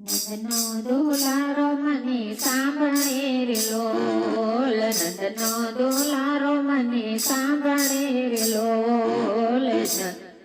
નંદનો દુલારો મને સાંભળે રે લોલ નંદનો દુલારો મને સાંભળે રે લોલ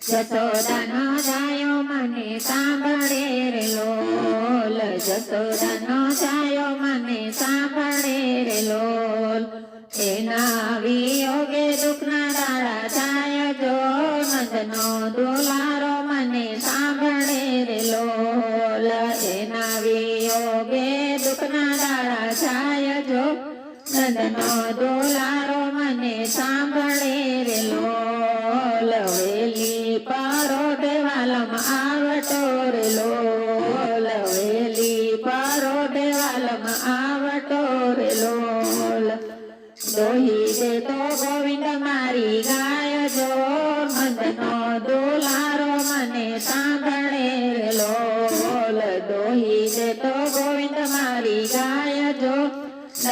જસોદાનો જાયો મને સાંભળે રે લોલ જસોદાનો જાયો મને સાંભળે રે લોલ એના વિયોગે દુઃખના દાડા જાય જો નંદનો દુલારો દાડા જાય જો. નંદનો દુલારો મને સાંભળે રે લોલ વેલી. પરોઢે વાલમ આવટો રે લોલ વેલી પરોઢે વાલમ આવટો રે લોલ દોહી દે તો ગોવિંદ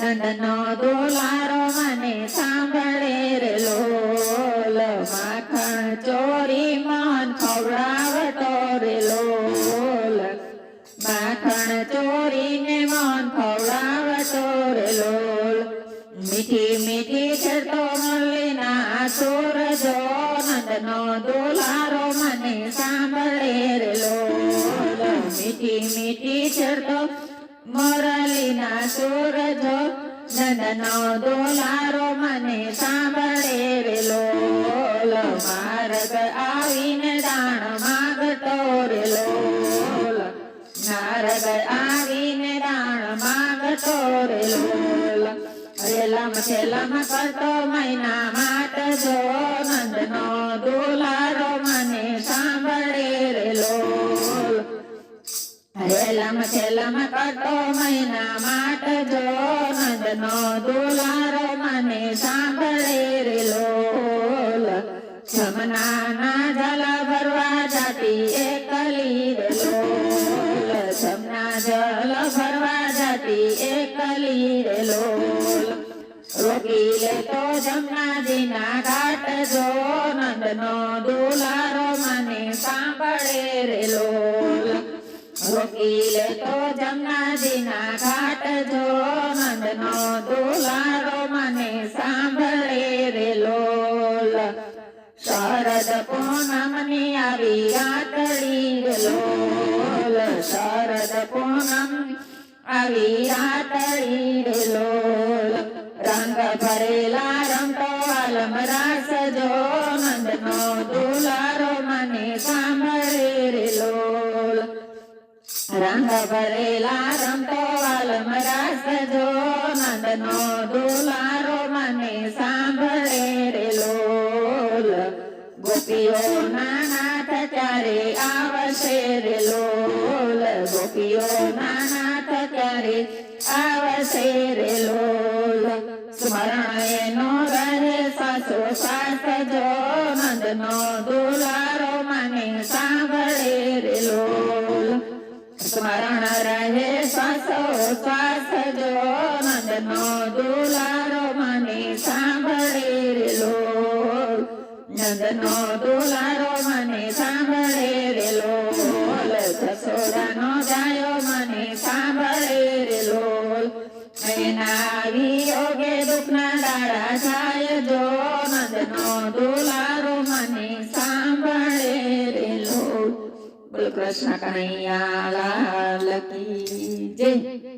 નંદનો દોલારો મને સાંભળે રે લોલ. માખણ, ચોરી, મન, ખવડાવતો રે લોલ. માખણ ચોરીને મન, ખવડાવતો રે લોલ. મીઠી મીઠી છતો મલ્લીના સોર જો. નંદનો દોલારો મને સાંભળે રે લોલ. મીઠી મીઠી છતો મોરલીના સુર જો નંદનો દોલારો મને સાંભળે રે માર્ગ આવીને દાણ માગતો રે લોલ નારદ આવીને દાણ માગતો રે રેલમ છેલમ કરતો મહિના માટ જો નંદનો રેલમ કટો મહિના માટ જો નંદનો દુલારો મને સાંભળે રે લોલ જમનાના જલ ભરવા જાતી એકલી રે લોલ સમના જલ ભરવા જાતી એકલી રે લોલ રોકી લે તો જમનાજીના ઘાટ જો નંદનો રોકી લે તો જમનાજીના ઘાટ જો નંદનો દુલારો મને સાંભળે રે લોલ શરદ પૂનમની આવી રાતડી રે લોલ શરદ પૂનમ આવી રાતડી રે લોલ રંગ ભરેલા રમતો આલમ રાસ જો નંદનો રંગ ભરેલા રમતો વાલમ રાસ જો નંદનો દુલારો મને સાંભળે રે લોલ ગોપીઓ નાનાથ ત્યારે આવશે રે લોલ ગોપીઓ નાનાથ ત્યારે આવશે રે લોલ સ્મરણ એનો રહે સાસો સાસ જો નંદનો દુલારો મને સાંભળે રે લોલ નંદનો દુલારો મને સાંભળે રે લોલ જસોદાનો જાયો મને સાંભળે રે લો એના વિયોગે દુઃખના દાડા જાય જો નંદનો દુલારો મને સાંભળે રે લો બોલ કૃષ્ણ કનૈયા લાલ કી જય